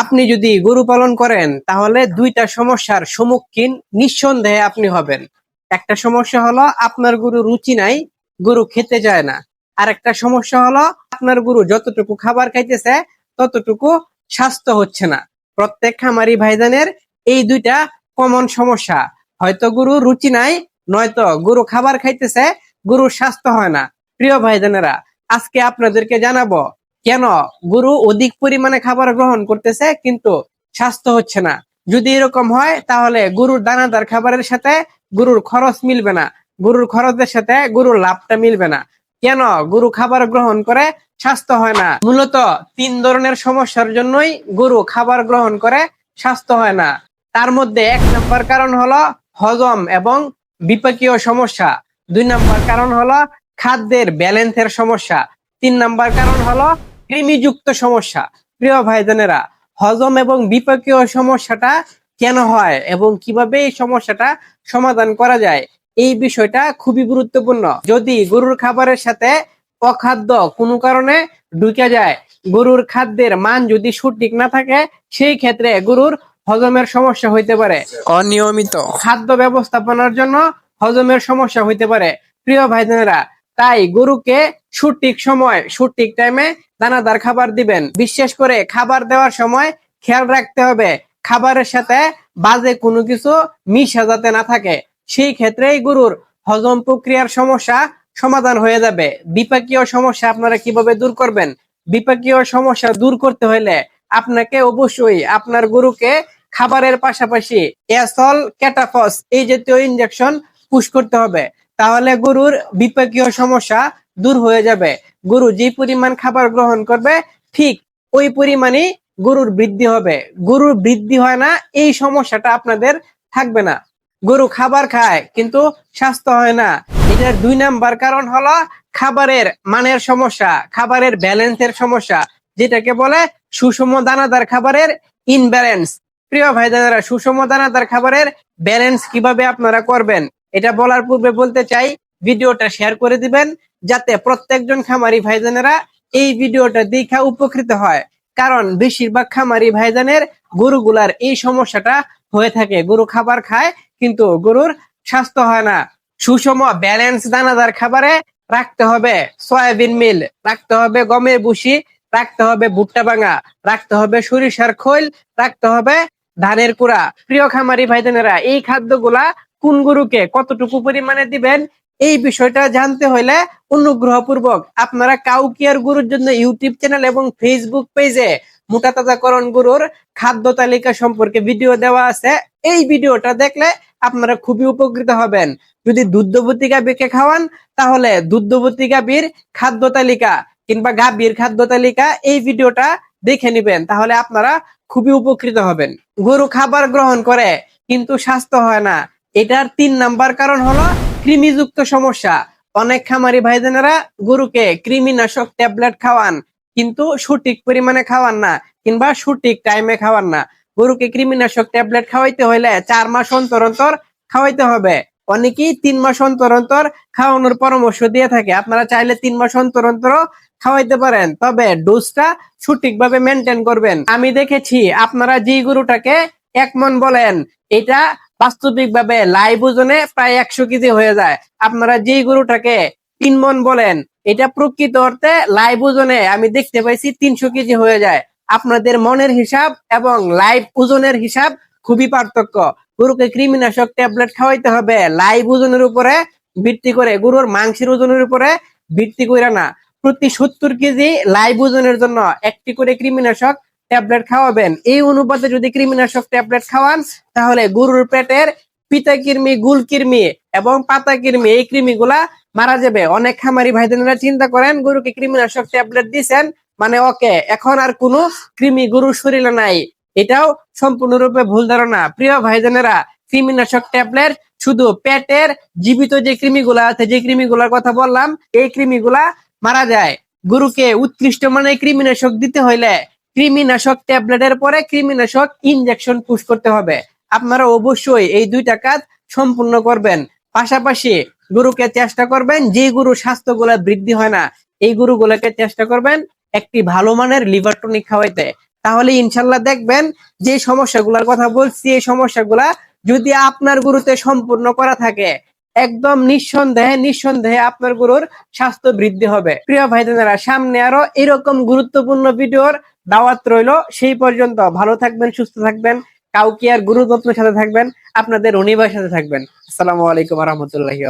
আপনি যদি গরু পালন করেন, তাহলে দুইটা সমস্যার সম্মুখীন নিঃসন্দেহে আপনি হবেন। একটা সমস্যা হলো আপনার গরু রুচি নাই, গরু খেতে চায় না। আর একটা সমস্যা হলো আপনার গরু যতটুকু খাবার খাইতেছে, ততটুকু স্বাস্থ্য হচ্ছে না। প্রত্যেক খামারি ভাইজানের এই দুইটা কমন সমস্যা। হয়তো গরু রুচি নাই, নয়তো গরু খাবার খাইতেছে, গরুর স্বাস্থ্য হয় না। প্রিয় ভাইজানেরা, আজকে আপনাদেরকে জানাব কেন? গরু অধিক পরিমাণে খাবার গ্রহণ করতেছে, কিন্তু স্বাস্থ্য হচ্ছে না। যদি এরকম হয়, তাহলে গরুর দানাদার খাবারের সাথে গরুর খরচ মিলবে না। গরুর খরচের সাথে গরুর লাভটা মিলবে না। কেন? গরু খাবার গ্রহণ করে স্বাস্থ্য হয় না। মূলত তিন ধরনের সমস্যার জন্যই গরু খাবার গ্রহণ করে, স্বাস্থ্য হয় না। তার মধ্যে এক নম্বর কারণ হলো হজম এবং বিপাকীয় সমস্যা। দুই নম্বর কারণ হলো খাদ্যের ব্যালেন্সের সমস্যা। তিন নম্বর কারণ হলো কৃমিযুক্ত সমস্যা। প্রিয় ভাইজানেরা হজম এবং বিপাকীয় সমস্যাটা কেন হয় এবং কীভাবে এই সমস্যাটা সমাধান করা যায় এই বিষয়টা খুবই গুরুত্বপূর্ণ। যদি গরুর খাবারের সাথে অখাদ্য কোনো কারণে ঢুকে যায় গরুর খাদ্যের মান যদি সঠিক না থাকে সেই ক্ষেত্রে গরুর হজমের সমস্যা হইতে পারে। অনিয়মিত। খাদ্য ব্যবস্থাপনার জন্য হজমের সমস্যা হইতে পারে। প্রিয় ভাইজানেরা তাই গরুকে সঠিক সময়, সঠিক টাইমে দানাদার খাবার দিবেন। বিশেষ করে খাবার দেওয়ার সময় খেয়াল রাখতে হবে, খাবারের সাথে বাজে কোনো কিছু মিশা যাতে না থাকে। সেই ক্ষেত্রেই গরুর হজম প্রক্রিয়ার সমস্যা সমাধান হয়ে যাবে। বিপাকীয় সমস্যা আপনারা কীভাবে দূর করবেন? বিপাকীয় সমস্যা দূর করতে হলে আপনাকে অবশ্যই আপনার গরুকে খাবারের পাশাপাশি এসল, ক্যাটাফস এই জাতীয় ইনজেকশন পুশ করতে হবে। তাহলে গরুর বিপাকীয় সমস্যা দূর হয়ে যাবে। গরু যে পরিমাণ খাবার গ্রহণ করবে, ঠিক ওই পরিমাণই গরুর বৃদ্ধি হবে। গরুর বৃদ্ধি হয় না, এই সমস্যাটা আপনাদের থাকবে না। গরু খাবার খায়, কিন্তু স্বাস্থ্য হয় না। এটার দুই নাম্বার কারণ হলো খাবারের মানের সমস্যা, খাবারের ব্যালেন্সের সমস্যা, যেটাকে বলে সুষম দানাদার খাবারের ইনব্যালেন্স প্রিয় ভাই দাদারা সুষম দানাদার খাবারের ব্যালেন্স কীভাবে আপনারা করবেন? এটা বলার পূর্বে বলতে চাই, ভিডিওটা শেয়ার করে দিবেন যাতে প্রত্যেকজন খামারি ভাইজানেরা এই ভিডিওটা দেখা উপকৃত হয়। কারণ বেশিরভাগ খামারি ভাইজানের গরুগুলার এই সমস্যাটা হয়ে থাকে। গরু খাবার খায়, কিন্তু গরুর স্বাস্থ্য হয় না। সুষম ব্যালেন্স দানাদার খাবারে রাখতে হবে সয়াবিন মিল, রাখতে হবে গমের ভুসি, রাখতে হবে ভুট্টা ভাঙা, রাখতে হবে সরিষার খৈল, রাখতে হবে ধানের কুড়া। প্রিয় খামারি ভাইজানেরা, এই খাদ্যগুলা কোন গরুকে কতটুকু পরিমাণে দিবেন? এই বিষয়টা জানতে হলে অনুগ্রহপূর্বক আপনারা কাউকিয়ার গরুর জন্য ইউটিউব চ্যানেল এবং ফেসবুক পেজে মোটা তাজাকরণ গরুর খাদ্য তালিকা সম্পর্কে ভিডিও দেওয়া আছে। এই ভিডিওটা দেখলে আপনারা খুবই উপকৃত হবেন। যদি দুগ্ধবতী গাভীকে খাওয়ান, তাহলে দুগ্ধবতী গাভীর খাদ্য তালিকা কিংবা গাভীর খাদ্য তালিকা এই ভিডিওটা দেখে নিবেন, তাহলে আপনারা খুবই উপকৃত হবেন। গরু খাবার গ্রহণ করে, কিন্তু স্বাস্থ্য হয় না। এটার তিন নাম্বার কারণ হলো কৃমিযুক্ত সমস্যা। অনেক খামারি ভাইজানেরা গরুকে কৃমিনাশক ট্যাবলেট খাওয়ান, কিন্তু সঠিক পরিমাণে খাওয়ান না কিংবা সঠিক টাইমে খাওয়ান না। গরুকে কৃমিনাশক ট্যাবলেট খাওয়াইতে হইলে চার মাস অন্তর অন্তর খাওয়াইতে হবে। অনেকেই তিন মাস অন্তর অন্তর খাওয়ানোর পরামর্শ দিয়ে থাকে। আপনারা চাইলে তিন মাস অন্তর অন্তর খাওয়াইতে পারেন, তবে ডোজটা সঠিকভাবে মেনটেন করবেন। আমি দেখেছি, আপনারা যে গরুটাকে এক মন বলেন, এটা বাস্তবিক ভাবে লাইভ ওজনে প্রায় একশো কেজি হয়ে যায়। আপনারা যেই গরুটাকে তিন মন বলেন, এটা প্রকৃত অর্থে লাইভ ওজনে আমি দেখতে পাইছি তিনশো কেজি হয়ে যায়। আপনাদের মনের হিসাব এবং লাইভ ওজনের হিসাব খুবই পার্থক্য। গরুকে কৃমিনাশক ট্যাবলেট খাওয়াইতে হবে লাইভ ওজনের উপরে ভিত্তি করে, গরুর মাংসের ওজনের উপরে ভিত্তি করে না। প্রতি সত্তর কেজি লাইভ ওজনের জন্য একটি করে কৃমিনাশক ট্যাবলেট খাওয়াবেন। এই অনুপাতে যদি কৃমিনাশক ট্যাবলেট খাওয়ান, তাহলে গরুর পেটের পিতা কৃমি, গুল কৃমি এবং পাতা কৃমি এই কৃমিগুলা মারা যাবে। অনেক খামারি ভাইদেরা চিন্তা করেন, গরুকে কৃমিনাশক ট্যাবলেট দিছেন মানে ওকে, এখন আর কোনো কৃমি গরুর শরীরে নাই। এটাও সম্পূর্ণরূপে ভুল ধারণা। প্রিয় ভাইজানেরা কৃমিনাশক ট্যাবলেট শুধু পেটের জীবিত যে কৃমিগুলা আছে, যে কৃমিগুলার কথা বললাম, এই কৃমিগুলা মারা যায়। গরুকে উৎকৃষ্ট মানে কৃমিনাশক দিতে হইলে কৃমিনাশক ট্যাবলেটের পরে কৃমিনাশক ইনজেকশন পুশ করতে হবে। আপনারা অবশ্যই এই দুইটা কাজ সম্পূর্ণ করবেন। পাশাপাশি গরুকে চেষ্টা করবেন, যে গরু স্বাস্থ্যগুলা বৃদ্ধি হয় না, এই গরুগুলোকে চেষ্টা করবেন একটি ভালো মানের লিভার টনিক খাওয়াইতে। তাহলে ইনশাল্লাহ দেখবেন যে সমস্যাগুলোর কথা বলছি, এই সমস্যাগুলা যদি আপনার গুরুতে সম্পূর্ণ করা থাকে, একদম নিঃসন্দেহে নিঃসন্দেহে আপনার গরুর স্বাস্থ্য বৃদ্ধি হবে। প্রিয় ভাই সামনে আরও এরকম গুরুত্বপূর্ণ ভিডিওর দাওয়াত রইল। সেই পর্যন্ত ভালো থাকবেন, সুস্থ থাকবেন। কাউকে আর গুরু যত্নের সাথে থাকবেন, আপনাদের অনিবার সাথে থাকবেন। আসসালামু আলাইকুম রহমতুল্লাহি